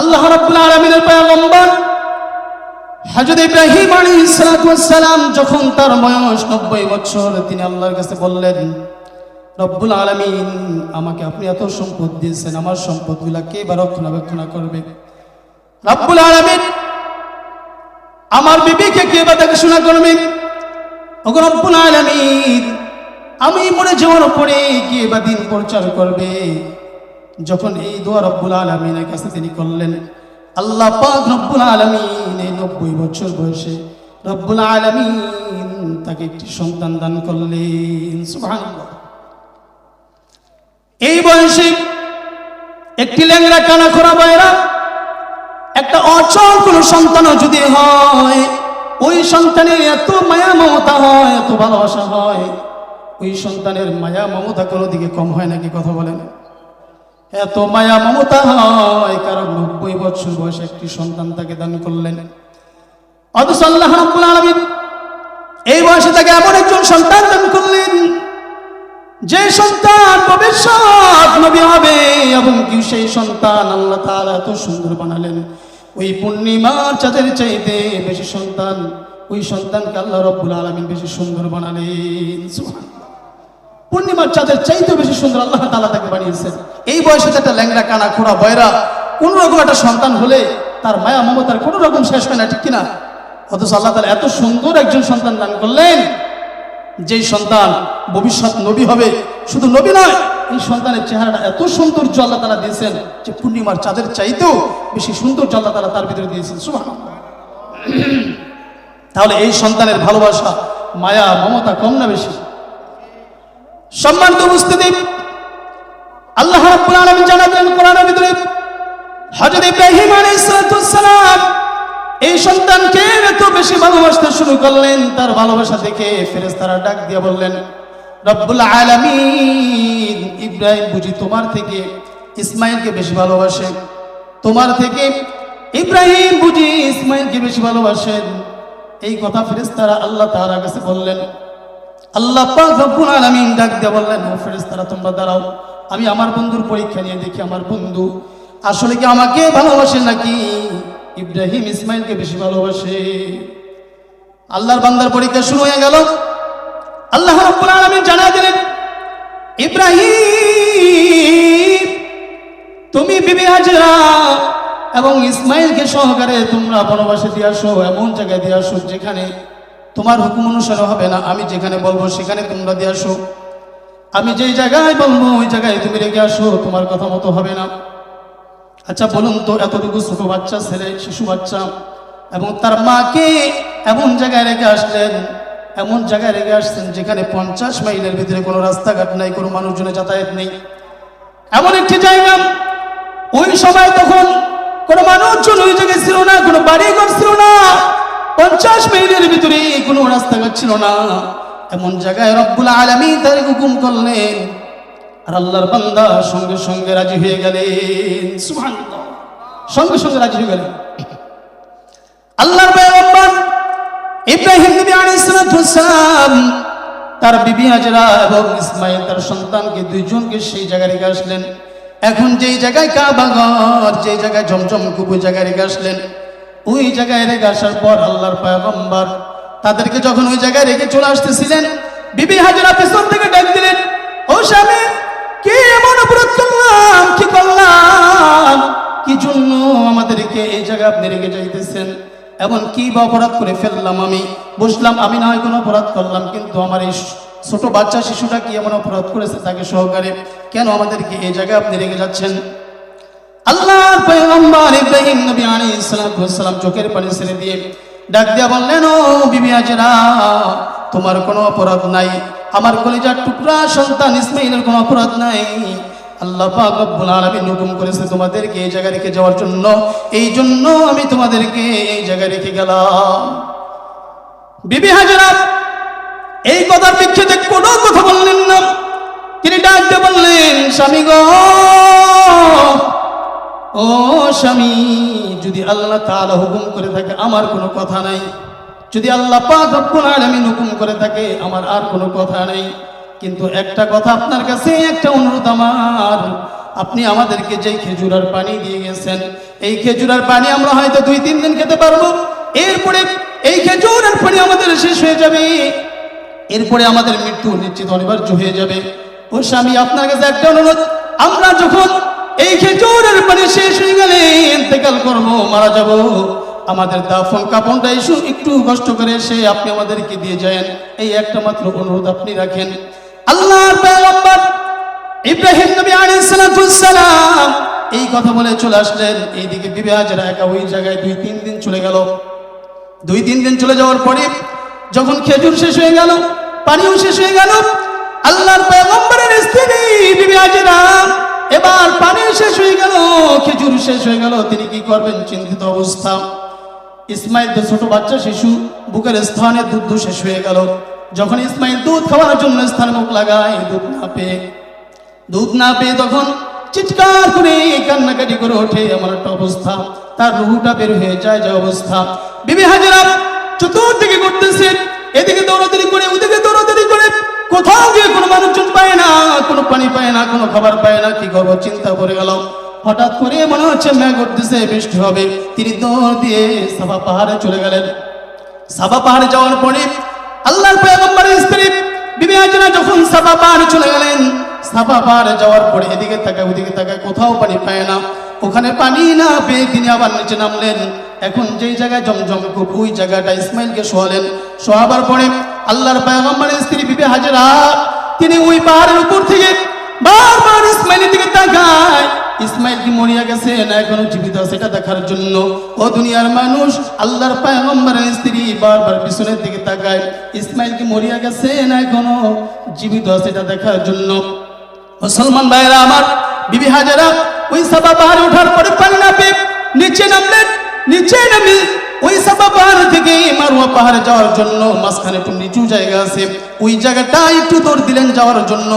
আল্লাহ রাব্বুল ইব্রাহিম সালাম যখন তার বয়স 90 বছর, তিনি আল্লাহর কাছে বললেন, রব্বুল আলামিন, আমাকে আপনি এত সম্পদ দিয়েছেন, আমার সম্পদগুলা কে বা রক্ষণাবেক্ষণ করবে? রব্বুল আলামিন, আমার বিবিকে কে বা দেখাশোনা করবে? রব্বুল আলামিন, আমি মরে যাওয়ার পরে কে বা দিন প্রচার করবে? যখন এই দোয়া রব্বুল আলমিনের কাছে তিনি করলেন, আল্লাহ পাক রব্বুল আলমিন এই নব্বই বছর বয়সে রব্বুল আলমিন তাকে একটি সন্তান দান করলেন। এই বয়সে একটি ল্যাংরা কানা খোরা বয়রা একটা অচল কোন সন্তানও যদি হয়, ওই সন্তানের এত মায়া মমতা হয়, এত ভালোবাসা হয়, ওই সন্তানের মায়া মমতা কোনো দিকে কম হয় নাকি কথা বলেন? এত মায়া মমতা হয়, কারণ নব্বই বছর বয়সে একটি সন্তান তাকে দান করলেন। এই বয়সে তাকে এমন একজন সন্তান দান করলেন, যে সন্তান ভবিষ্যৎ নবী হবে, এবং কি সেই সন্তান আল্লাহ তাআলা এত সুন্দর বানালেন। ওই পূর্ণিমার চাঁদের চাইতে বেশি সন্তান, ওই সন্তানকে আল্লাহ রব্বুল আলামিন বেশি সুন্দর বানালেন। সুবহানাল্লাহ। পূর্ণিমার চাঁদের চাইতে বেশি সুন্দর আল্লাহ তালা তাকে বানিয়েছেন। এই বয়সে একটা ল্যাংড়া, কানা, খোড়া, বয়রা কোন রকম একটা সন্তান হলে তার মায়া মমতার কোনো রকম শেষ হয় না, ঠিক কিনা? অথচ আল্লাহ তালা এত সুন্দর একজন সন্তান দান করলেন, যেই সন্তান ভবিষ্যৎ নবী হবে, শুধু নবী নয়, এই সন্তানের চেহারাটা এত সৌন্দর্য আল্লাহ তালা দিয়েছেন, যে পূর্ণিমার চাঁদের চাইতেও বেশি সৌন্দর্য আল্লাহ তালা তার ভিতরে দিয়েছেন। সুবহানাল্লাহ। তাহলে এই সন্তানের ভালোবাসা, মায়া, মমতা কম না বেশি? সম্মানিত উপস্থিতি, আল্লাহ রাব্বুল আলামিন জানালেন কোরআনের ভিতরে, হযরত ইব্রাহিম আলাইহিস সালাম এই সন্তানকে এত বেশি ভালোবাসতে শুরু করলেন, তার ভালোবাসা দেখে ফেরেশতারা ডাক দিয়ে বললেন, রব্বুল আলামিন, ইব্রাহিম বুঝি তোমার থেকে ইসমাইলকে বেশি ভালোবাসে? তোমার থেকে ইব্রাহিম বুঝি ইসমাইলকে বেশি ভালোবাসেন? এই কথা ফেরেশতারা আল্লাহ তাআলার কাছে বললেন আল্লাহ বললেন, ও তোমরা দাঁড়াও। আমি আমার বন্ধুর পরীক্ষা নিয়ে দেখি আমার বন্ধু। আসলে কি আমাকে ভালোবাসে নাকি? ইব্রাহিম ইসমাইলকে বেশি ভালোবাসে। আল্লাহর বান্দার পরীক্ষা শুরু হয়ে গেল। আল্লাহ রাব্বুল জানা দিলেন, ইব্রাহিম, তুমি বিবি হাজরা এবং ইসমাইলকে সহকারে তোমরা বনবাসে দিয়ে আসো, এমন জায়গায় দিয়ে আসো যেখানে তোমার হুকুম অনুসারে হবে না। আমি যেখানে বলব সেখানে তোমরা দিয়ে আসো। আমি যেই জায়গায় বলব, ওই জায়গায় তুমি রেখে আসো, তোমার কথা মতো হবে না। আচ্ছা বলুন তো, এতটুকু ছোট বাচ্চা, ছেলে, শিশু বাচ্চা, এবং তার মাকে এমন জায়গায় রেখে আসলেন, এমন জায়গায় রেখে আসছেন যেখানে পঞ্চাশ মাইলের ভিতরে কোনো রাস্তাঘাট নাই, কোনো মানুষজনের যাতায়াত নেই। এমন একটি জায়গা, ওই সময় তখন কোনো মানুষজন ওই জায়গায় ছিল না, কোনো বাড়ি ঘর ছিল না। পঞ্চাশ মাইলের ভিতরে কোনো রাস্তাঘাট ছিল না। এমন জায়গায় রব্বুল আলমী তার হুকুম করলেন, আর আল্লাহর বান্দা সঙ্গে সঙ্গে রাজি হয়ে গেলেন। সুবহানাল্লাহ। সঙ্গে সঙ্গে রাজি হয়ে গেলেন। আল্লাহর পয়গম্বর ইব্রাহিম নবী আলাইহিস সালাম তার বিবি হাজরা এবং ইসমাইল তার সন্তানকে দুইজনকে সেই জায়গায় রেখে আসলেন। এখন যেই জায়গায় কাবাগর যেই জায়গায় জমজম ওই জায়গায় রেখে আসলেন। ওই জায়গায় রেখে আসার পর আল্লাহর পয়গম্বর তাদেরকে যখন ওই জায়গায় রেখে চলে আসতেছিলেন, বিবি হাজরা পেছন থেকে ডাক দিলেন, ও স্বামী, কি এমন অপরাধ করলাম? কি করলাম? কি জন্য আমাদেরকে এই জায়গায় আপনি রেখে যাইতেছেন? এমন কি বা অপরাধ করে ফেললাম আমি? বুঝলাম আমি না হয় কোনো অপরাধ করলাম, কিন্তু আমার এই ছোট বাচ্চা শিশুটা কি এমন অপরাধ করেছে তাকে সহকারে? কেন আমাদেরকে এই জায়গায় আপনি রেখে যাচ্ছেন? আল্লাহ পয়গম্বর ইব্রাহিম নবী আলাইহিস সালাম চোখের পানি ছেড়ে দিয়ে ডাক দিয়া বললেন, ও বিবি আজরা, তোমার কোনো অপরাধ নাই। আমার কলিজার টুকরা সন্তান ইসমাইলের কোনো অপরাধ নাই। আল্লাহ পাক রব্বুল আলামিন হুকুম করেছে তোমাদেরকে এই জায়গায় রেখে যাওয়ার জন্য। এই জন্য আমি তোমাদেরকে এই জায়গায় রেখে গেলাম। বিবি হাজরা, এই কথার বিক্ষেপে কোনো কথা বললেন না। তিনি ডাক দিয়ে বললেন, স্বামী গো ও স্বামী, যদি আল্লাহ তাআলা হুকুম করে থাকে, আমার কোনো কথা নাই। যদি আল্লাহ পাক হুকুম করে থাকে, আমার আর কোনো কথা নাই। কিন্তু একটা কথা আপনার কাছে, একটা অনুরোধ আমার। আপনি আমাদেরকে যেই খেজুরার পানি দিয়ে গেছেন, এই খেজুরার পানি আমরা হয়তো দুই, তিন দিন খেতে পারব। এরপরে এই খেজুরের পানি আমাদের শেষ হয়ে যাবে। এরপরে আমাদের মৃত্যু নিশ্চিত অনিবার্য হয়ে যাবে। ও স্বামী, আপনার কাছে একটা অনুরোধ। আমরা যখন এই খেজুরের পানি শেষ হয়ে গেলে ইন্তেকাল করব মারা যাব। আমাদের দাফন কাপনটা ইস্যু একটু কষ্ট করে এসে আপনি আমাদেরকে দিয়ে যায়েন। এই একটা মাত্র অনুরোধ আপনি রাখেন। আল্লাহর পয়গম্বর ইব্রাহিম নবী আলাইহিস সালাম এই কথা বলে চলে আসলেন। এইদিকে বিবে হাজারা একা ওই জায়গায় দুই, তিন দিন চলে গেল। দুই, তিন দিন চলে যাওয়ার পরে যখন খেজুর শেষ হয়ে গেল, পানিও শেষ হয়ে গেল, আল্লাহর পয়গম্বরের স্ত্রী বিবি এবার পানি শেষ হয়ে গেল, খেজুর শেষ হয়ে গেল। তিনি কি করবেন? চিন্তিত অবস্থা। ইসমাইল তো ছোট বাচ্চা শিশু, বুকের স্থানে দুধ শেষ হয়ে গেল। যখন ইসমাইল দুধ খাওয়ার জন্য স্থানে মুখ লাগায়, দুধ না পেয়ে। দুধ না পেয়ে তখন চিৎকার করে কান্নাকাটি করে ওঠে এমন একটা অবস্থা। তার রুহুটা বের হয়ে যায় যে অবস্থা। বিবি হাজারা চতুর্দিকে করতেছে এদিকে দৌড়াদৌড়ি করে, ওদিকে দৌড়াদৌড়ি করে। কোথাও গিয়ে কোনো মানুষজন পায় না, কোনো পানি পায় না, কোনো খাবার পায় না, কি করব? চিন্তা করে গেল হঠাৎ করে মনে হচ্ছে মেঘ উঠতেছে, বৃষ্টি হবে। তিনি দৌড় দিয়ে সাফা পাহাড়ে চলে গেলেন। সাবা পাহাড়ে যাওয়ার পরে আল্লাহর পয়গম্বরের স্ত্রী বিবি যখন সাবা পাহাড়ে চলে গেলেন, সাবা পাহাড়ে যাওয়ার পরে এদিকে তাকায়, ওদিকে তাকায়, কোথাও পানি পায় না। ওখানে পানি না পেয়ে তিনি আবার নিচে নামলেন। এখন যেই জায়গায় জমজম কূপ ওই জায়গাটা ইসমাইলকে শোয়ালেন। শোয়াবার পরে আল্লাহর পয়গম্বরের স্ত্রী বিবি হাজরা, তিনি ওই পাহাড়ের উপর থেকে বারবার ইসমাইলের দিকে তাকায়। ইসমাইল কি মরিয়া গেছে না এখনও জীবিত আছে এটা দেখার জন্য? ও দুনিয়ার মানুষ, আল্লাহর পায়গম্বরের স্ত্রী বারবার পিছনের দিকে তাকায়। ইসমাইল কি মরিয়া গেছে না এখনও জীবিত আছে এটা দেখার জন্য? মুসলমান ভাইরা আমার বিবি হাজারা, ওই সাবা পাহাড়ে ওঠার পরে পানি না পেয়ে নিচে নামলেন। নিচে নামে, ওই সাবা পাহাড় থেকে মারুয়া পাহাড়ে যাওয়ার জন্য মাঝখানে একটু নিচু জায়গা আছে। ওই জায়গাটা একটু দৌড় দিলেন যাওয়ার জন্য,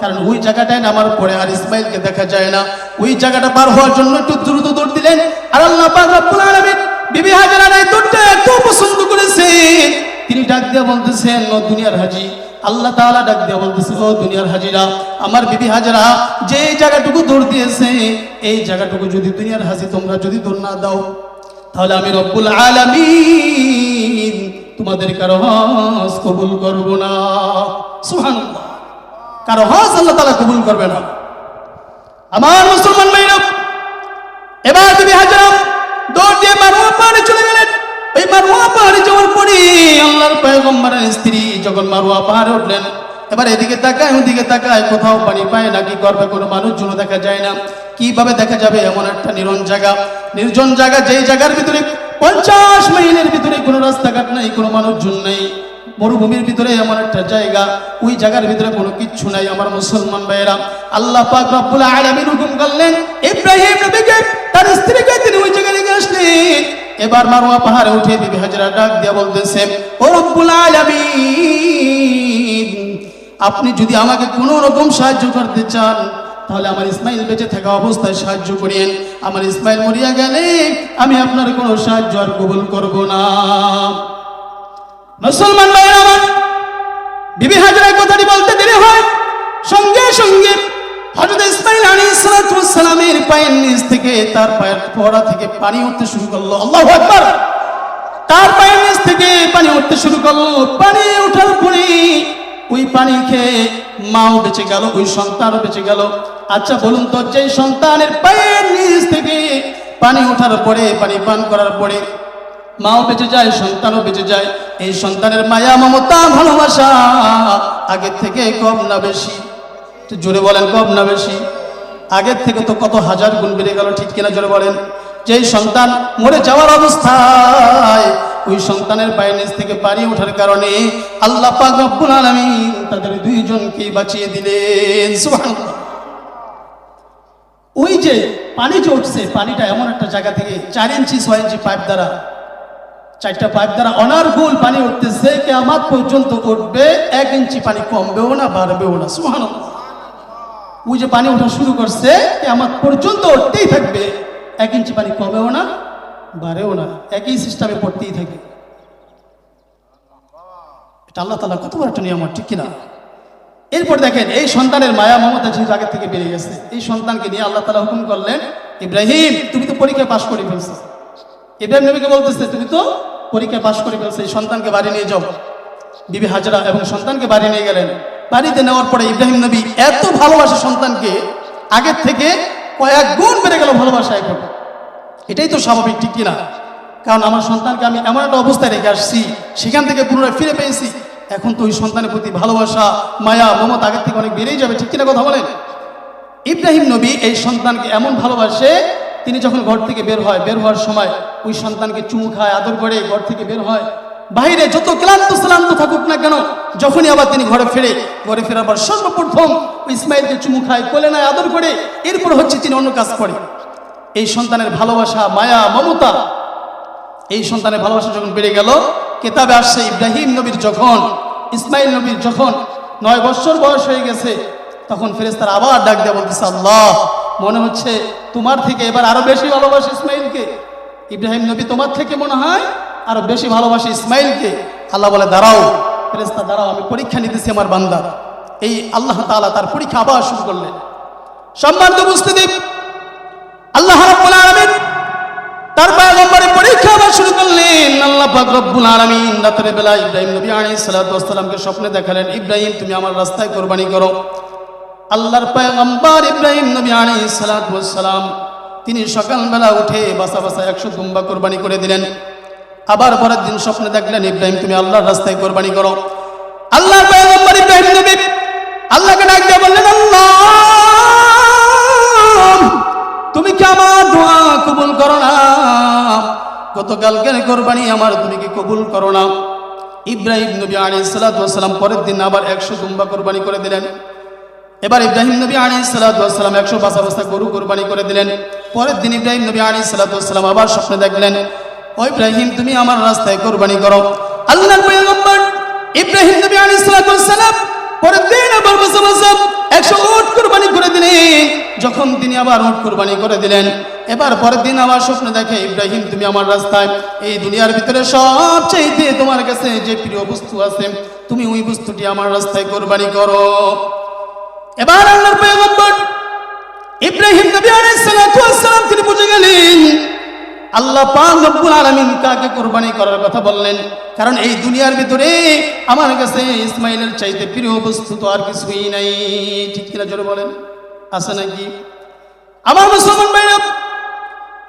কারণ ওই জায়গাটায় নামার পরে আর ইসমাইলকে দেখা যায় না। ওই জায়গাটা পার হওয়ার জন্য একটু দ্রুত দৌড় দিলেন। আর আল্লাহ পাক বিবি হাজারার এই দৌড়টা এত পছন্দ করেছে তিনি ডাক দিয়ে বলতেছেন দুনিয়ার হাজি, আল্লাহ তাআলা ডাক দিয়ে বলতেছে, ও দুনিয়ার হাজিরা, আমার বিবি হাজারা যে জায়গাটুকু দৌড় দিয়েছে, এই জায়গাটুকু যদি দুনিয়ার হাজি তোমরা যদি দৌড় না দাও তাহলে আমি রব্বুল আলামিন তোমাদের কারও হজ কবুল করব না। সুবহানাল্লাহ। কারও হজ আল্লাহ তাআলা কবুল করবে না। আমার মুসলমান ভাইরা, এবার তুমি হাজার দৌড় দিয়ে মারুয়া পাহাড়ে চলে গেলেন, ওই মারুয়া পাহাড়ে যাওয়ার পরে আল্লাহর পয়গম্বরের স্ত্রী যখন মারুয়া পাহাড়ে উঠলেন এবার এদিকে তাকায়, ওদিকে তাকায়, কোথাও পানি পায় না, কি করবে কোনো মানুষজন দেখা যায় না। কীভাবে দেখা যাবে এমন একটা নিরন জায়গা? নির্জন জায়গা, যেই জায়গার ভিতরে পঞ্চাশ মাইলের ভিতরে কোনো রাস্তাঘাট নাই, কোনো মানুষজন নেই। মরুভূমির ভিতরে এমন একটা জায়গা, ওই জায়গার ভিতরে কোনো কিচ্ছু নাই। আমার মুসলমান ভাইয়েরা, আল্লাহ পাক রব্বুল আলামিন হুকুম করলেন, ইব্রাহিম নবীকে, তার স্ত্রীকে তিনি ওই জায়গায় নিয়ে আসলেন। এবার মারওয়া পাহাড়ে উঠে বিবি হাজরা ডাক দিয়া বলতেছে, ও রব্বুল আলামিন আপনি যদি আমাকে কোনো রকম সাহায্য করতে চান, তাহলে আমার ইসমাইল বেঁচে থাকা অবস্থায় সাহায্য করিয়েন আমার ইসমাইল মরিয়া গেলে আমি আপনার কোনো সাহায্য আর কবুল করব না। মুসলমান ভাইরা আমার বিবি হাজারা কথাটি বলতে দেরি হয়। সঙ্গে সঙ্গে হযরত ইসমাইল আলাইহিস সালামের পায়ের নিচ থেকে তার পায়ের ফোড়া থেকে পানি উঠতে শুরু করল। আল্লাহু আকবার! তার পায়ের নিচ থেকে পানি উঠতে শুরু করল। পানি ওঠার পরে ওই পানি খেয়ে মাও বেঁচে গেল, ওই সন্তানও বেঁচে গেল। আচ্ছা বলুন তো, যে সন্তানের পায়ের নিচ থেকে পানি ওঠার পরে, পানি পান করার পরে মাও বেঁচে যায়, সন্তানও বেঁচে যায়। এই সন্তানের মায়া, মমতা, ভালোবাসা আগের থেকে কম না বেশি? জোরে বলেন, কম না বেশি? আগের থেকে তো কত হাজার গুণ বেড়ে গেল, ঠিক কিনা জোরে বলেন? যেই সন্তান মরে যাওয়ার অবস্থায় ওই সন্তানের পায়ের নিচ থেকে পানি ওঠার কারণে আল্লাহ পাক রব্বুল আলামিন তাদের দুইজনকে বাঁচিয়ে দিলেন। সুবহানাল্লাহ। ওই যে পানি যে উঠছে, পানিটা এমন একটা জায়গা থেকে চার ইঞ্চি, ছয় ইঞ্চি পাইপ দ্বারা, চারটা পাইপ দ্বারা অনার্গুল পানি উঠতেছে কেমন পর্যন্ত উঠবে, এক ইঞ্চি পানি কমবেও না, বাড়বেও না। সুহান ওই যে পানি ওঠা শুরু করছে কেমন পর্যন্ত উঠতেই থাকবে, এক ইঞ্চি পানি কমেও না বাড়েও না, একই সিস্টেমে পড়তেই থাকে। এটা আল্লাহ তালা কত বড় একটা নিয়ম ঠিক কিনা? এরপর দেখেন, এই সন্তানের মায়া মমতা যেহেতু আগের থেকে বেড়ে গেছে, এই সন্তানকে নিয়ে আল্লাহ তালা হুকুম করলেন, ইব্রাহিম, তুমি তো পরীক্ষায় পাশ করে ফেলছো। ইব্রাহিম নবীকে বলতেছে, তুমি তো পরীক্ষায় পাশ করে ফেলছো, এই সন্তানকে বাড়ি নিয়ে যাও। বিবি হাজরা এবং সন্তানকে বাড়ি নিয়ে গেলেন। বাড়িতে নেওয়ার পরে ইব্রাহিম নবী এত ভালোবাসে সন্তানকে, আগের থেকে কয়েক গুণ বেড়ে গেল ভালোবাসা এখন এটাই তো স্বাভাবিক, ঠিক কিনা? কারণ আমার সন্তানকে আমি এমন একটা অবস্থায় রেখে আসছি, সেখান থেকে পুনরায় ফিরে পেয়েছি। এখন তো ওই সন্তানের প্রতি ভালোবাসা, মায়া, মমতা আগের থেকে অনেক বেড়েই যাবে, ঠিক কিনা কথা বলেন? ইব্রাহিম নবী এই সন্তানকে এমন ভালোবাসে, তিনি যখন ঘর থেকে বের হয়, বের হওয়ার সময় ওই সন্তানকে চুমু খায়, আদর করে ঘর থেকে বের হয়। বাইরে যত ক্লান্ত শ্লান্ত থাকুক না কেন, যখনই আবার তিনি ঘরে ফেরে, ঘরে ফেরার পর সর্বপ্রথম ইসমাইলকে চুমু খায়, কোলে নেয়, আদর করে, এরপর হচ্ছে তিনি অন্য কাজ করে। এই সন্তানের ভালোবাসা মায়া, মমতা, এই সন্তানের ভালোবাসা যখন বেড়ে গেল, কেতাবে আসছে ইব্রাহিম নবীর যখন, ইসমাইল নবীর যখন নয় বছর বয়স হয়ে গেছে, তখন ফেরেস্তার আবার ডাক দেওয়া বলতেছে, আল্লাহ, মনে হচ্ছে তোমার থেকে এবার আরও বেশি ভালোবাসে ইসমাইলকে। ইব্রাহিম নবী, তোমার থেকে মনে হয় আরও বেশি ভালোবাসে ইসমাইলকে? আল্লাহ বলে, দাঁড়াও ফেরেস্তা দাঁড়াও, আমি পরীক্ষা নিতেছি আমার বান্দা। এই আল্লাহ তাআলা তার পরীক্ষা আবার শুরু করলেন। সম্মান তো বুঝতে উপস্থিতি আল্লাহ রাব্বুল আলামিন তার পয়গম্বরের পরীক্ষা আবার শুরু করলেন। আল্লাহ পাক রব্বুল আলামিন রাতের বেলা ইব্রাহিম নবী আলাইহিস ওয়াসসালামকে স্বপ্নে দেখালেন, ইব্রাহিম, তুমি আমার রাস্তায় কোরবানি করো। আল্লাহর পয়গম্বর ইব্রাহিম নবী আলাইহিস ওয়াসসালাম তিনি সকালবেলা উঠে বাসা বাসা একশো দুম্বা কোরবানি করে দিলেন। আবার পরের দিন স্বপ্নে দেখলেন, ইব্রাহিম, তুমি আল্লাহর রাস্তায় কোরবানি করো। আল্লাহর পয়গম্বর ইব্রাহিম নবী আল্লাহকে ডাক দিয়ে বললেন, আল্লাহ! তুমি কি আমার দোয়া কবুল করো না? গতকালকের কোরবানি আমার, তুমি কি কবুল করো না? ইব্রাহিম নবী আলী সালাতাম পরের দিন আবার একশো দুম্বা কোরবানি করে দিলেন। এবার ইব্রাহিম নবী আলী সালাতাম একশো বাসা বাসা গরু কোরবানি করে দিলেন। পরের দিন ইব্রাহিম নবী আলী সালাতাম আবার স্বপ্নে দেখলেন, ও ইব্রাহিম, তুমি আমার রাস্তায় কোরবানি করো। পয়গম্বর ইব্রাহিম নবী আলী সালাতাম পরের দিন আবার বসে বসে একশো উট কোরবানি করে দিলেন। যখন তিনি আবার উট কোরবানি করে দিলেন, এবার পরের দিন আবার স্বপ্ন দেখে, ইব্রাহিম, তুমি আমার রাস্তায়, এই দুনিয়ার ভিতরে সবচেয়ে তোমার কাছে যে প্রিয় বস্তু আছে, তুমি ওই বস্তুটি আমার রাস্তায় কোরবানি করো। এবার আল্লাহর পয়গম্বর ইব্রাহিম নবী আলাইহিস সালাম তিনি বুঝে গেলেন আল্লাহ পাক আলামিন কাকে কোরবানি করার কথা বললেন? কারণ এই দুনিয়ার ভিতরে আমার কাছে ইসমাইলের চাইতে প্রিয় বস্তু তো আর কিছুই নাই। ঠিক কিনা জোরে বলেন? আছে নাকি? আমার মুসলমান ভাইরা,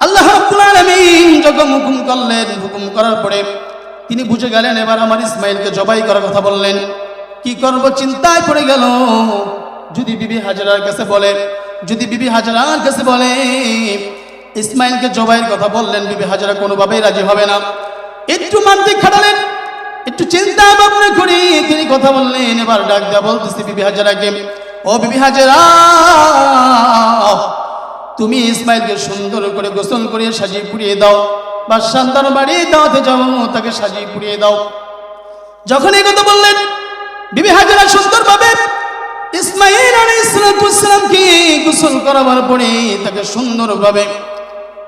আল্লাহ রাব্বুল যখন হুকুম করলেন, হুকুম করার পরে তিনি বুঝে গেলেন, এবার আমার ইসমাইলকে জবাই করার কথা বললেন। কি করব? চিন্তায় পড়ে গেল। যদি বিবি হাজরার কাছে বলে, যদি বিবি হাজরার কাছে বলে ইসমাইলকে জবাইয়ের কথা বললেন, বিবি হাজারা কোনোভাবেই রাজি হবে না। একটু মানতে খাটালেন, একটু চিন্তা ভাবনা করি তিনি কথা বললেন, এবার ডাক দেওয়া বলতেছি বিবি হাজারাকে, ও বিবি হাজারা, তুমি ইসমাইলকে সুন্দর করে গোসল করে সাজিয়ে পুড়িয়ে দাও, বা সন্তান বাড়ি দাওয়াতে যাও, তাকে সাজিয়ে পুড়িয়ে দাও। যখন এই কথা বললেন, বিবি হাজারা সুন্দর ভাবে ইসমাইল আলাইহিসসালামকে গোসল করাবার পরে তাকে সুন্দরভাবে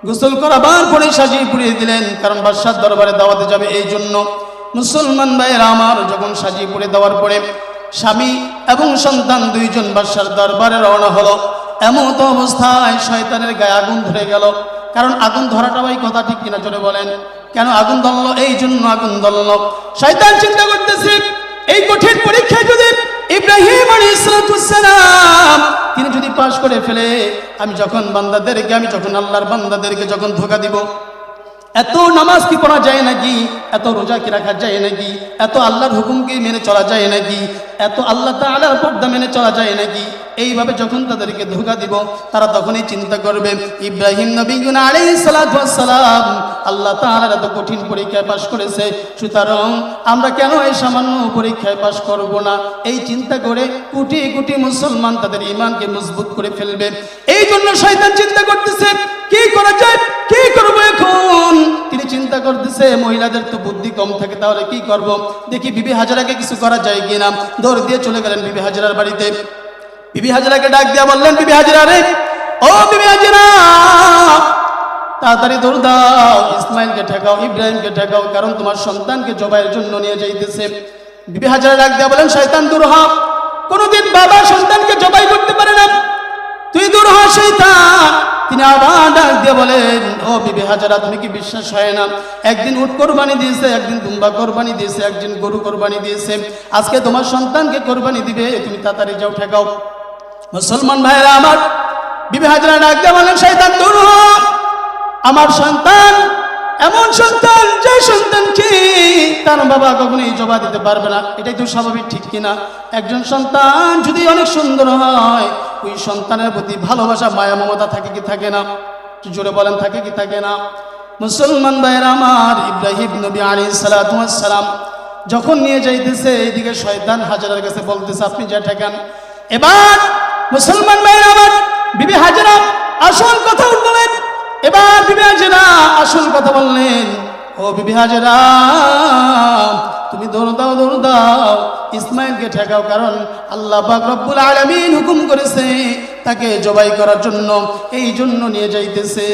গোসল করাবার পরে সাজিয়ে পুড়িয়ে দিলেন, কারণ বাদশার দরবারে দাওয়াতে যাবে এই জন্য। মুসলমান ভাইয়েরা আমার, যখন সাজিয়ে পুড়ে দেওয়ার পরে স্বামী এবং সন্তান দুইজন বাদশার দরবারে রওনা হলো। এমন তো অবস্থায় শয়তানের গায়ে আগুন ধরে গেল। কারণ আগুন ধরাটা ওই কথা ঠিক কিনা জোরে বলেন। কেন আগুন ধরলো? এই জন্য আগুন ধরলো। শয়তান চিন্তা করতেছে, এই কঠিন পরীক্ষায় যদি পাশ করে ফেলে, আমি যখন বান্দাদেরকে, আমি যখন আল্লাহর বান্দাদেরকে যখন ধোকা দিব, এত নামাজ কি পড়া যায় নাকি? এত রোজা কি রাখা যায় নাকি? এত আল্লাহর হুকুমকে মেনে চলা যায় নাকি? এত আল্লাহ তাআলার পর্দা মেনে চলা যায় নাকি? এইভাবে যখন তাদেরকে ধোকা দিব, তারা তখনই চিন্তা করবে, ইব্রাহিম নবী আলাইহিস সালাম, আল্লাহ তাআলার এত কঠিন পরীক্ষায় পাশ করেছে। সুতরাং আমরা কেন এই সামান্য পরীক্ষায় পাশ করব না? এই চিন্তা করে কোটি কোটি মুসলমান তাদের ইমানকে মজবুত করে ফেলবে। এই জন্য শয়তান চিন্তা করতেছে, কি করা যায়? কি করব এখন? তিনি চিন্তা করতেছে, মহিলাদের তো বুদ্ধি কম থাকে, তাহলে কি করব? দেখি, বিবি হাজারাকে কিছু করা যায় কিনা? দৌড় দিয়ে চলে গেলেন বিবি হাজারার বাড়িতে। বিবি হাজরাকে ডাক দিয়ে বললেন, বিবি হাজরা রে, ও বিবি হাজরা, তাড়াতাড়ি দৌড় দাও। ইসমাইলকে ঠেকাও, ইব্রাহিমকে ঠেকাও, কারণ তোমার সন্তানকে জবাইয়ের জন্য নিয়ে যাইতেছে। বিবি হাজরা ডাক দেওয়া বলেন শয়তান দূর হ। কোনোদিন বাবা সন্তানকে জবাই করতে পারে না। তুই দূর হাসিতা তিনি আবার ডাক দিয়ে বলেন, ও বিবে হাজারা, তুমি কি বিশ্বাস হয় না? একদিন উট কোরবানি দিয়েছে, একদিন দুম্বা কোরবানি দিয়েছে, একদিন গরু কোরবানি দিয়েছে। আজকে তোমার সন্তানকে কোরবানি দিবে, তুমি তাড়াতাড়ি যাও, ঠেকাও। মুসলমান ভাইরা আমার বিবে হাজারা ডাক দিয়ে বলেন শৈতান দূর আমার সন্তান এমন সন্তান, যে সন্তান কি তার বাবা কখনোই জবা দিতে পারবে না। এটাই তো স্বাভাবিক, ঠিক কিনা? একজন সন্তান যদি অনেক সুন্দর হয়, ওই সন্তানের প্রতি ভালোবাসা, মায়া, মমতা থাকে কি থাকে না? জোরে বলেন, থাকে কি থাকে না? মুসলমান ভাইয়ের আমার, ইব্রাহিম নবী আলী সালাম যখন নিয়ে যাইতেছে, এইদিকে শয়তান হাজারের কাছে বলতেছে, আপনি যা ঠেকান। এবার মুসলমান ভাইয়ের আমার, বিবি হাজারা, আসল কথা বললেন এবার বিবি হাজেরা আসল কথা বললেন, ও বিবি হাজেরা, তুমি দৌড় দাও দৌড় দাও। ইসমাইলকে ঠেকাও, কারণ আল্লাহ পাক রব্বুল আলামিন হুকুম করেছে তাকে জবাই করার জন্য, এই জন্য নিয়ে যাইতেছে।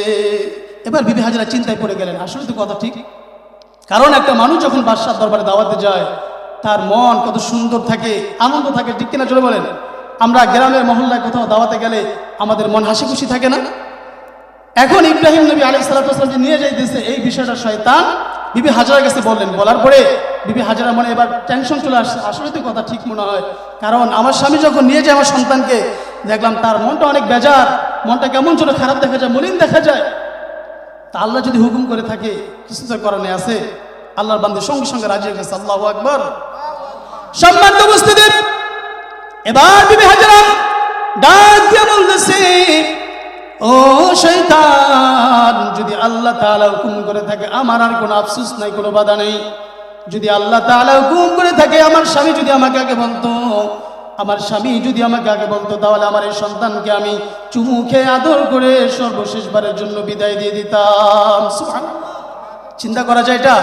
এবার বিবি হাজেরা চিন্তায় পড়ে গেলেন। আসলে তো কথা ঠিক। কারণ একটা মানুষ যখন বাদশার দরবারে দাওয়াতে যায়, তার মন কত সুন্দর থাকে, আনন্দ থাকে, ঠিক কিনা চলে বলেন? আমরা গ্রামের মহল্লায় কোথাও দাওয়াতে গেলে আমাদের মন হাসি খুশি থাকে না? এখন ইব্রাহিম নবী আলী সালাতাম যে নিয়ে যাইতেছে, এই বিষয়টা শয়তান বিবি হাজারার কাছে বললেন। বলার পরে বিবি হাজারা মনে এবার টেনশন চলে আসছে আসলে তো কথা ঠিক মনে হয়। কারণ আমার স্বামী যখন নিয়ে যায় আমার সন্তানকে, দেখলাম তার মনটা অনেক বেজার, মনটা কেমন যেন খারাপ দেখা যায়, মলিন দেখা যায়। তা আল্লাহ যদি হুকুম করে থাকে, কিছু তো করণে আছে। আল্লাহর বান্ধব সঙ্গে সঙ্গে রাজি হয়ে গেছে, আল্লাহ আকবর। সম্মানিত উপস্থিতি, এবার বিবি হাজারা ডাক দিয়ে বলতেছে ও শৈতান যদি আল্লাহ তাআলা হুকুম করে থাকে, আমার আর কোনো আফসোস নাই, কোনো বাধা নেই। যদি আল্লাহ তাআলা হুকুম করে থাকে, আমার স্বামী যদি আমাকে আগে বলতো, আমার স্বামী যদি আমাকে আগে বলতো, তাহলে আমার এই সন্তানকে আমি চুমু খেয়ে আদর করে সর্বশেষবারের জন্য বিদায় দিয়ে দিতাম। চিন্তা করা যায় এটা?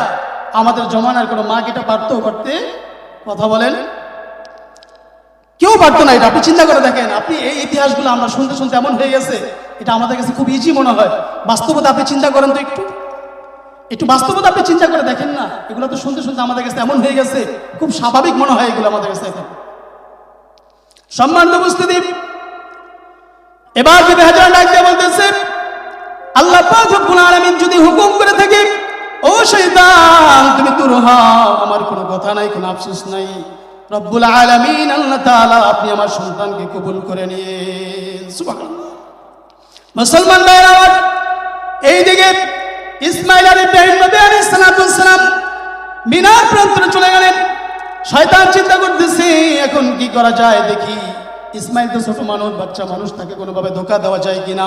আমাদের জমানার কোনো মা কি এটা পারতো করতে? কথা বলেন। কেউ পারতো না এটা, আপনি চিন্তা করে দেখেন, আপনি এই ইতিহাসগুলো আমরা শুনতে শুনতে এমন হয়ে গেছে। এটা আমাদের কাছে খুব ইজি মনে হয়। বাস্তবতা আপনি চিন্তা করেন তো একটু। একটু বাস্তবতা আপনি চিন্তা করে দেখেন না। এগুলো তো শুনতে শুনতে আমাদের কাছে এমন হয়ে গেছে, খুব স্বাভাবিক মনে হয় এগুলো আমাদের কাছে। এখন সম্মানিত উপস্থিতি, এবার যদি হাজার ডাক দিয়ে বলতেছে, আল্লাহ আলামিন যদি হুকুম করে থাকে, ও শয়তান, তুমি দূর আমার কোনো কথা নাই, কোনো আফসোস নাই। রব্বুল আলামিন, আল্লাহ আপনি আমার সন্তানকে কবুল করে নিয়েন। সুবহানাল্লাহ। মুসলমান ভাইরা আমার এইদিকে ইসমাইল আর ইব্রাহিম নবী সালাতু সালাম মিনার প্রান্তরে চলে গেলেন। শয়তান চিন্তা করতেছে, এখন কি করা যায় দেখি। ইসমাইল তো ছোট মানুষ, বাচ্চা মানুষ, তাকে কোনোভাবে ধোকা দেওয়া যায় কিনা?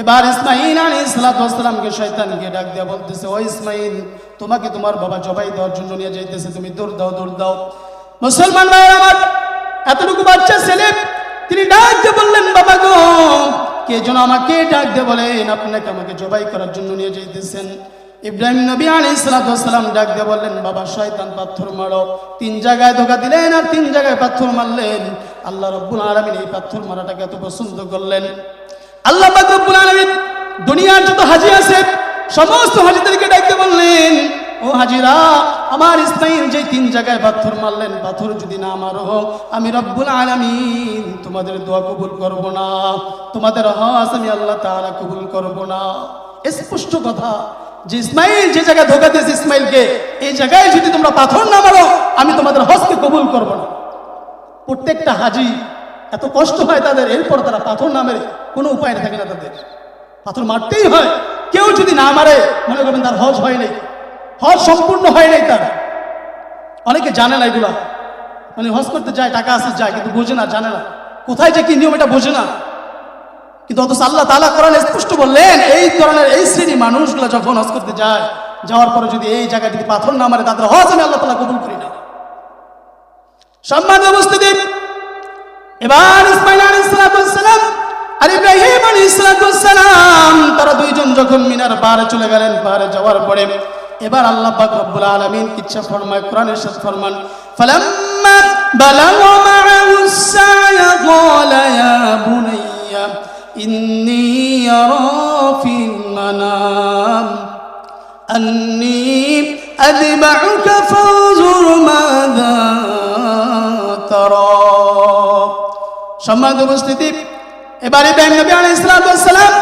এবার ইসমাইল আলী ইসলাতামকে শয়তানকে ডাক দেওয়া বলতেছে, ও ইসমাইল, তোমাকে তোমার বাবা জবাই দেওয়ার জন্য নিয়ে যাইতেছে, তুমি দৌড় দাও দৌড় দাও। মুসলমান ভাইয়ের আমার, এতটুকু বাচ্চা ছেলে, তিনি ডাক বললেন, বাবা গো কে যেন আমাকে ডাক দিয়ে বলেন, আপনাকে আমাকে জবাই করার জন্য নিয়ে যাইতেছেন। ইব্রাহিম নবী আলী সালাম ডাক দিয়ে বললেন, বাবা, শয়তান পাথর মারো। তিন জায়গায় ধোকা দিলেন আর তিন জায়গায় পাথর মারলেন। আল্লাহ রব্বুল আলমিন এই পাথর মারাটাকে এত পছন্দ করলেন। আল্লাহ রব্বুল আলামিন দুনিয়ার যত হাজি আছে, সমস্ত হাজিদেরকে ডাকতে বললেন ও হাজিরা, আমার ইসমাইল যে তিন জায়গায় পাথর মারলেন, পাথর যদি না মারো আমি রব্বুল আলামিন তোমাদের দোয়া কবুল করব না। তোমাদের হজ আমি আল্লাহ তাআলা কবুল করব না। স্পষ্ট কথা, যে ইসমাইল যে জায়গায় ধোকা দিয়েছে ইসমাইলকে, এই জায়গায় যদি তোমরা পাথর না মারো, আমি তোমাদের হজকে কবুল করব না। প্রত্যেকটা হাজি, এত কষ্ট হয় তাদের, এরপর তারা পাথর না মেরে, কোনো উপায় থাকে না তাদের। পাথর মারতেই হয়, কেউ যদি না মারে, মনে করবেন তার হজ হয় নাই। হজ সম্পূর্ণ হয় নাই তার। অনেকে জানে না এগুলা। মানে হজ করতে যায়, টাকা আসে যায়, কিন্তু বোঝে না, জানে না। কোথায় যে কি নিয়ম, এটা বোঝে না। কিন্তু অথচ আল্লাহ তালা কোরআন স্পষ্ট বললেন, এই ধরনের এই শ্রেণি মানুষগুলো যখন হজ করতে যায়, যাওয়ার পরে যদি এই জায়গায় যদি পাথর না মারে, তাদের হজ আমি আল্লাহ তালা কবুল করি না। সম্মান উপস্থিতি, এবার ইসমাইল আলাইহিসসালাম আর ইব্রাহিম আলাইহিসসালাম তারা দুইজন যখন মিনার পাহাড়ে চলে গেলেন, পাহাড়ে যাওয়ার পরে এবার আল্লাহ পাক রব্বুল আলামিন কিচ্ছা ফরমায় কোরআনের সাথে ফরমান ফালাম্মা বালাগা মা'আহু السعي قال يا بني إني أرى في المنام أني أذبحك فانظر ماذا ترى সম্মানিত উপস্থিতি এবার ইব্রাহিম নবী আলাইহিস সালাম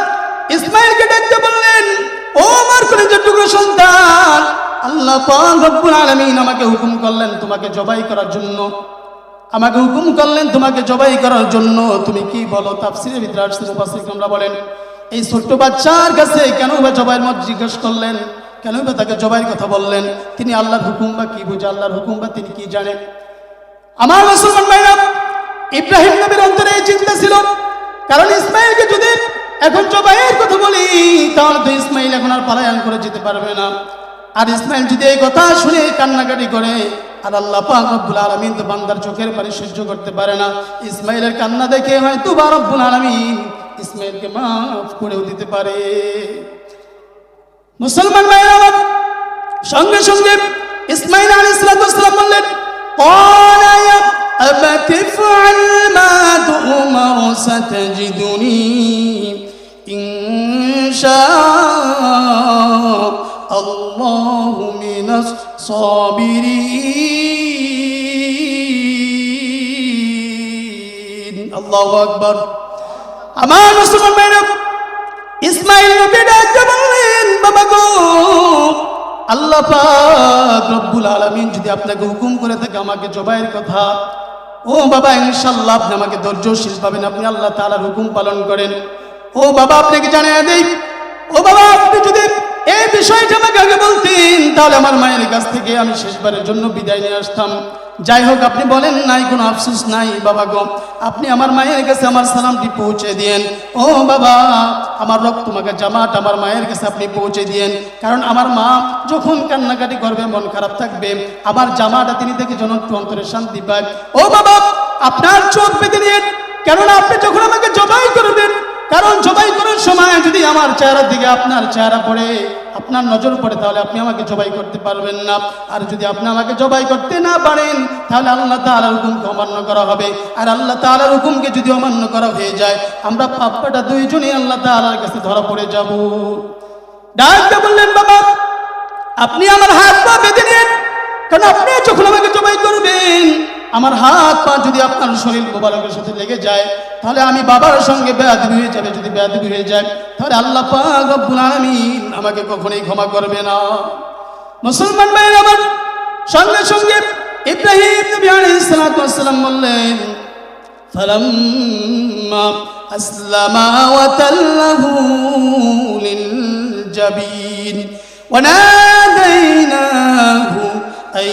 ইসমাইলকে ডাকতে বললেন ও আমার কলিজার টুকরো সন্তান, আল্লাহ রব্বুল আলামিন আমাকে হুকুম করলেন তোমাকে জবাই করার জন্য। আমাকে হুকুম করলেন তোমাকে জবাই করার জন্য। তুমি কি বলো? আসছে মুফাসসির আমরা বলেন, এই ছোট্ট বাচ্চার কাছে কেন বা জবাইয়ের মত জিজ্ঞেস করলেন? কেন বা তাকে জবাইয়ের কথা বললেন? তিনি আল্লাহর হুকুম বা কি বুঝে? আল্লাহর হুকুম বা তিনি কি জানেন? আমার মুসলমান ভাইরা, ইব্রাহিম নবীর অন্তরে এই চিন্তা ছিল। কারণ ইসমাইলকে যদি এখন জবাইয়ের কথা বলি তাহলে তো ইসমাইল এখন আর পালায়ন করে যেতে পারবে না আর ইসমাইল যদি এই কথা শুনে কান্নাকাটি করে আর আল্লাহ পাক রব্বুল আলামিন তো বান্দার চোখের পানি সহ্য করতে পারে না ইসমাইলের কান্না দেখে হয়তো বা রব্বুল আলামিন ইসমাইলকে মাফ করেও দিতে পারে মুসলমান ভাইরা আমার সঙ্গে সঙ্গে ইসমাইল আলাইহিস সালাম বললেন قال يا أبت افعل ما تؤمر ستجدني إن شاء الله من الصابرين الله أكبر আমার মুসলমান ভাইরা ইসমাইল নবী ডাকতে বললেন বাবা গো আল্লাহ পাক রব্বুল আলামিন যদি আপনাকে হুকুম করে থাকে আমাকে জবাইয়ের কথা ও বাবা ইনশাআল্লাহ আপনি আমাকে ধৈর্যশীল পাবেন আপনি আল্লাহ তাআলার হুকুম পালন করেন ও বাবা, আপনাকে জানিয়ে দেই। ও বাবা, আপনি যদি এই বিষয়টা আমাকে আগে বলতেন, তাহলে আমার মায়ের কাছ থেকে আমি শেষবারের জন্য বিদায় নিয়ে আসতাম। যাই হোক, আপনি বলেন নাই, কোনো আফসোস নাই, বাবা গো। আপনি আমার মায়ের কাছে আমার সালামটি পৌঁছে দিয়েন। ও বাবা, আমার রক্ত তোমাকে জামাট আমার মায়ের কাছে আপনি পৌঁছে দিয়েন। কারণ আমার মা যখন কান্নাকাটি করবে, মন খারাপ থাকবে, আমার জামাটা তিনি দেখে যেন অন্তরে শান্তি পায়। ও বাবা, আপনার চোখ পেতে নিন কেননা আপনি যখন আমাকে জবাই করে করবেন কারণ জবাই করার সময় যদি আমার চেহারার দিকে আপনার চেহারা পড়ে, আপনার নজর পড়ে, তাহলে আপনি আমাকে জবাই করতে পারবেন না। আর যদি আপনি আমাকে জবাই করতে না পারেন, তাহলে আল্লাহ তাআলার হুকুমকে অমান্য করা হবে। আর আল্লাহ তাআলার হুকুমকে যদি অমান্য করা হয়ে যায়, আমরা পাপ্পাটা দুইজনই আল্লাহ তাআলার কাছে ধরা পড়ে যাব। ডাক্তার বললেন, বাবা, আপনি আমার হাত পা বেঁধে নিন, কারণ আপনি যখন আমাকে জবাই করবেন আমার হাত পা যদি আপনার শরীর মোবারকের সাথে লেগে যায় তাহলে আমি বাবার সঙ্গে বেয়াদবি হয়ে যাবে যদি বেয়াদবি হয়ে যায় তাহলে আল্লাহ পাক রব্বুল আলামিন আমাকে কখনোই ক্ষমা করবে না মুসলমান ভাই আমার সঙ্গে সঙ্গে ইব্রাহিম নবী আলাইহিস সালাতু ওয়াসসালাম বললেন فلما أسلما وتله للجبين وناديناه أن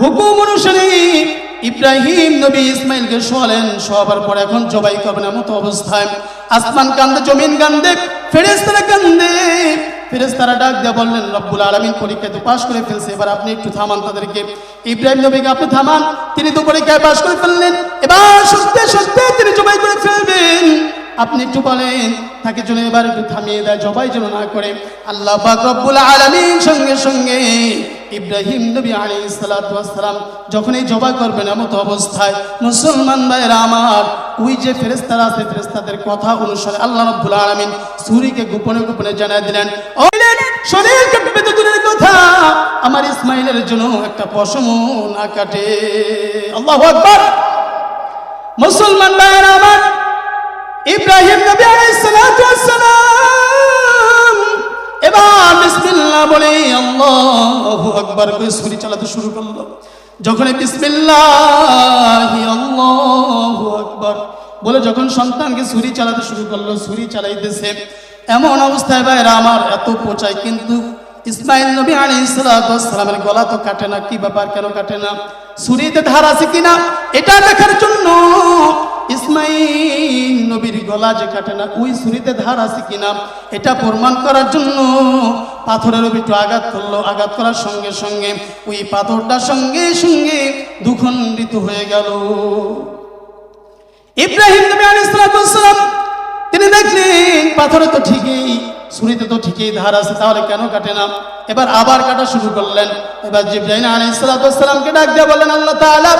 হুকুম অনুসারে ইব্রাহিম নবী ইসমাইলকে শোয়ালেন, শোয়াবার পর এখন জবাই করবেন মতো অবস্থায়। আসমান কান্দে, জমিন কান্দে ফেরেস্তারা কান্দে। ফেরেস্তারা ডাক দিয়ে বললেন, রব্বুল আলমিন পরীক্ষায় তো পাশ করে ফেলছে, এবার আপনি একটু থামান তাদেরকে। ইব্রাহিম নবীকে, আপনি থামান। তিনি তো পরীক্ষায় পাশ করে ফেললেন। এবার সত্যি সত্যি তিনি জবাই করে ফেলবেন। আপনি একটু বলেন, তাকে যেন এবার একটু থামিয়ে দেয়, জবাই যেন না করে। আল্লাহ রব্বুল আলামিন সঙ্গে সঙ্গে ইব্রাহিম নবী ওয়াস সালাম যখন এই জবাই করবেন এমত অবস্থায়, মুসলমান ভাইরা আমার, ওই যে ফেরেশতারা আছে, ফেরেশতাদের কথা অনুসারে আল্লাহ রাব্বুল আলামিন সূরিকে গোপনে গোপনে জানায় দিলেন আমার ইসমাইলের জন্য একটা পশমও না কাটে। আল্লাহু আকবার। মুসলমান ভাইরা আমার, ইব্রাহিম নবী সালাম এবার বিসমিল্লাহ বলে আল্লাহু আকবার করে ছুরি চালাতে শুরু করল। যখন বিসমিল্লাহ আল্লাহু আকবার বলে যখন সন্তানকে ছুরি চালাতে শুরু করল, ছুরি চালাইতেছে, এমন অবস্থায় ভাইরা আমার এত পোচায় কিন্তু ইসমাইল নবী ওয়াস সালামের গলা তো কাটে না, কি ব্যাপার, কেন কাটে না? ছুরিতে ধার আছে কিনা? এটা দেখার জন্য ইসমাইল, নবীর গলা যে কাটে না, ওই ছুরিতে ধার আছে কিনা, এটা প্রমাণ করার জন্য পাথরের উপর আঘাত করল। আঘাত করার সঙ্গে সঙ্গে ওই পাথরটার সঙ্গে সঙ্গে দুখণ্ডিত হয়ে গেল। ইব্রাহিম নবী আলাইহিস সালাম, তিনি দেখলেন পাথরে তো ঠিকই, ছুরিতে তো ঠিকই ধার আছে, তাহলে কেন কাটে না? এবার আবার কাটা শুরু করলেন। এবার জিব্রাহিম আলাইহিস সালামকে ডাক দিয়ে বললেন, আল্লাহ তাআলা,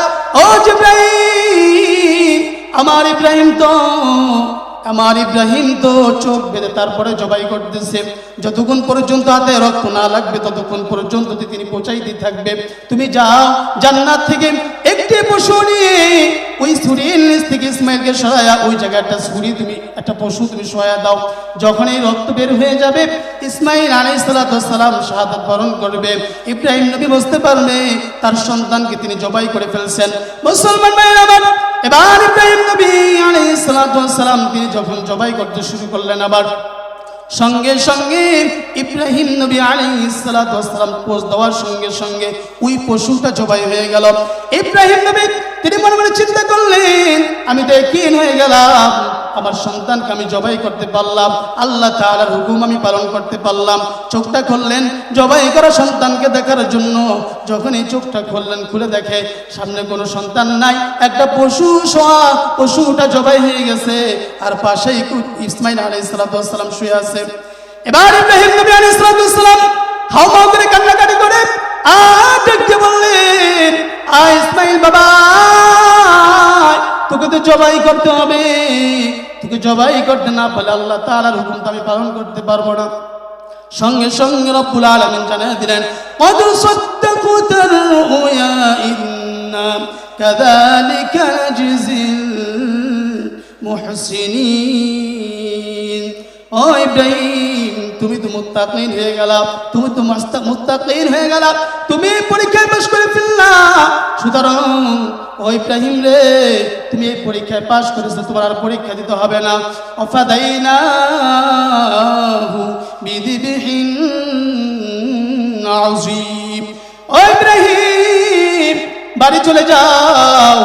ও জিব্রাহিম আমার ইব্রাহিম তো, আমার ইব্রাহিম তো চোখ বেঁধে তারপরে জবাই করতেছে। যতক্ষণ পর্যন্ত হাতে রক্ত না লাগবে, ততক্ষণ পর্যন্ত তিনি পৌঁছাইতে থাকবে। তুমি যাও জান্নাত থেকে একটি পশু নিয়ে, ওই ছুরির নিচ থেকে ইসমাইলকে সরায়া ওই জায়গায় একটা ছুরি তুমি, একটা পশু তুমি সহায়া দাও। যখন এই রক্ত বের হয়ে যাবে, ইসমাইল আলাই সালাম শাহাদাত বরণ করবে। ইব্রাহিম নবী বুঝতে পারবে তার সন্তানকে তিনি জবাই করে ফেলছেন। মুসলমান এবার ইব্রাহিম নবী আলাইহিস সালাতু সালাম তিনি যখন জবাই করতে শুরু করলেন আবার, সঙ্গে সঙ্গে ইব্রাহিম নবী আলী সালাম পোষ দেওয়ার সঙ্গে সঙ্গে ওই পশুটা জবাই হয়ে গেল। ইব্রাহিম নবী তিনি মনে মনে চিন্তা করলেন আমি তো একদিন হয়ে গেলাম আমার সন্তানকে আমি জবাই করতে পারলাম আল্লাহ তাআলার হুকুম আমি পালন করতে পারলাম চোখটা খুললেন জবাই করা সন্তানকে দেখার জন্য যখন এই চোখটা খুললেন খুলে দেখে সামনে কোনো সন্তান নাই একটা পশু শোয়া পশুটা জবাই হয়ে গেছে আর পাশেই ইসমাইল আলাইহিস সালাম শুয়ে আছে এবার ইব্রাহিম নবী আলাইহিস সালাম হাও মাও করে কান্নাকাটি করে আর দেখতে বললেন আ ইসমাইল বাবা তোকে জবাই করতে হবে। তোকে জবাই করতে না পারলে আল্লাহ তাআলার হুকুম তো আমি পালন করতে পারব না। সঙ্গে সঙ্গে রব্বুল আলামিন জানিয়ে দিলেন, কদ সাদ্দাকুতার রুয়া ইন্না কাযালিকা নাজজিল মুহসিনিন। তুমি তো মুত্তাকিন হয়ে গেলা, তুমি তো মাস্তা, মুত্তাকিন হয়ে গেলা, তুমি পরীক্ষায় পাশ করে ফেললা। সুতরাং, ও ইব্রাহিম রে, তুমি এই পরীক্ষায় পাশ করেছ, তোমার আর পরীক্ষা দিতে হবে না। অফাদাইনাহু বিদিবিহিন আযীম। ও ইব্রাহিম, বাড়ি চলে যাও।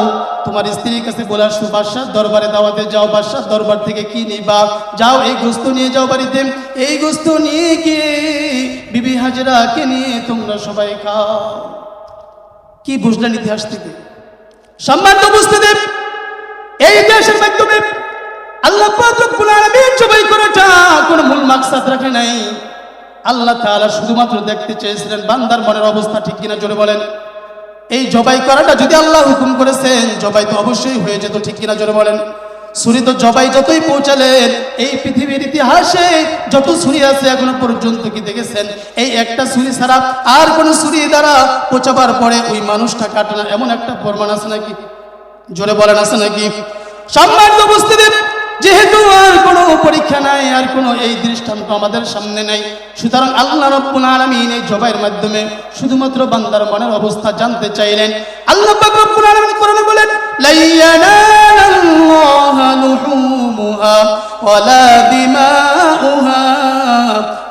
তোমার স্ত্রীর কাছে বলে আসো বাদশার দরবারে দাওয়াতে যাও বাদশার দরবার থেকে কি নিবা? যাও, এই গোস্ত নিয়ে যাও বাড়িতে। এই গোস্ত নিয়ে গিয়ে বিবি হাজরাকে নিয়ে তোমরা সবাই খাও? কি বুঝলেন ইতিহাস থেকে সম্মান তো বুঝতে দেব এই ইতিহাসের মাধ্যমে আল্লাহ জবাই করাটা কোনো মূল মাকসাদ রাখে নাই। আল্লাহ তাআলা শুধুমাত্র দেখতে চেয়েছিলেন, বান্দার মনের অবস্থা ঠিক কিনা জোরে বলেন। এই জবাই করাটা যদি আল্লাহ হুকুম করেছেন, জবাই তো অবশ্যই হয়ে যেত, ঠিক কিনা জোরে বলেন? ছুরি তো জবাই যতই পৌঁছালেন, এই পৃথিবীর ইতিহাসে যত ছুরি আছে এখনও পর্যন্ত কি দেখেছেন? এই একটা ছুরি ছাড়া আর কোন ছুরি দ্বারা পৌঁছাবার পরে ওই মানুষটা কাটে না, এমন একটা প্রমাণ আছে নাকি? জোরে বলেন, আছে নাকি? সম্মানিত উপস্থিতি যেহেতু আর কোনো পরীক্ষা নাই, আর কোনো এই দৃষ্টান্ত আমাদের সামনে নাই, সুতরাং আল্লাহ রব্বুল আলামিন এই জবাইয়ের মাধ্যমে শুধুমাত্র বান্দার মনের অবস্থা জানতে চাইলেন। আল্লাহ রব্বুল আলামিন কোরআনে বলেন লা ইয়ানালাল্লাহা লুহুমুহা ওয়ালা দিমাউহা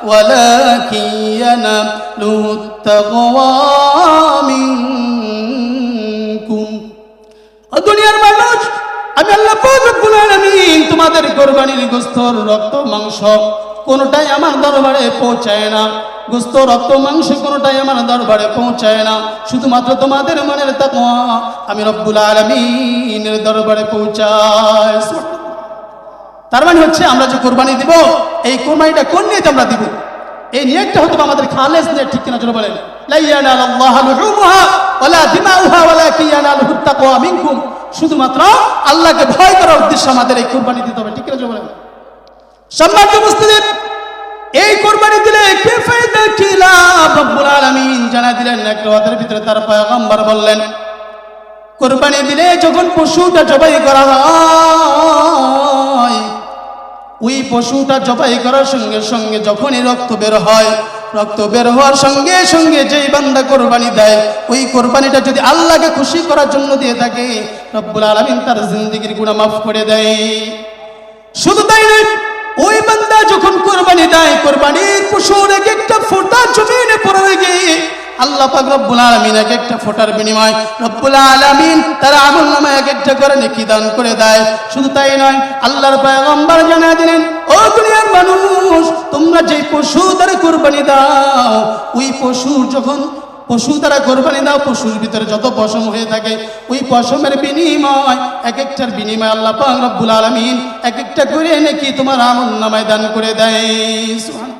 ওয়ালাকিন ইয়ানালুহুত তাকওয়া মিনকুম। ও দুনিয়ার মানুষ আমি আল্লাহ পাক রব্বুল আলামিন তোমাদের কোরবানির গোস্তর রক্ত, মাংস কোনটাই আমার দরবারে পৌঁছায় না। গোস্ত, রক্ত, মাংস কোনটাই আমার দরবারে পৌঁছায় না। শুধুমাত্র তোমাদের মনের তাকওয়া আমি রব্বুল আলামিনের দরবারে পৌঁছায় তার মানে হচ্ছে আমরা যে কোরবানি দিব, এই কোরবানিটা কোন নিয়ে আমরা দিব? এই নিয়তটা হতো আমাদের খালেস নিয়ে ঠিক কিনা জন্য বলেন? লা ইয়ানালাল্লাহু লুহুমুহা ওয়ালা দিমাউহা ওয়ালাকিন ইয়ানালুহুত তাকওয়া মিনকুম। শুধুমাত্র আল্লাহকে ভয় করার উদ্দেশ্যে আমাদের এই কোরবানি দিতে হবে। ঠিক আছে বলেন? সম্মানিত এই কোরবানি দিলে কে ফায়দা কি লাভ রব্বুল আলামিন জানা দিলেন এক রাতের ভিতরে তার পয়গম্বর বললেন, কোরবানি দিলে যখন পশুটা জবাই করা হয়, ওই পশুটা জবাই করার সঙ্গে সঙ্গে যখনই রক্ত বের হয় রক্ত বের হওয়ার সঙ্গে সঙ্গে যেই বান্দা কোরবানি দেয়, ওই কোরবানিটা যদি আল্লাহকে খুশি করার জন্য দিয়ে থাকে, রব্বুল আলামিন তার জিন্দগির গুণা মাফ করে দেয়। শুধু তাই নয়, ওই বান্দা যখন কোরবানি দেয়, কোরবানির পশুর এক একটা ফোঁটা জমিনে পড়ে গিয়ে আল্লাহ পাক রব্বুল আলামিন এক একটা ফোটার বিনিময় রব্বুল আলামিন তার আমল নামে এক একটা করে নেকি দান করে দেয়। শুধু তাই নয়, আল্লাহর পয়গম্বর জানা দিলেন মানুষ, তোমরা যে পশু দ্বারা কোরবানি দাও, ওই পশুর যখন, পশু দ্বারা কোরবানি দাও, পশুর ভিতরে যত পশম হয়ে থাকে, ওই পশমের বিনিময় এক একটার বিনিময় আল্লাহ পাক রব্বুল আলামিন এক একটা করে নাকি তোমার আমল নামায় দান করে দেয়।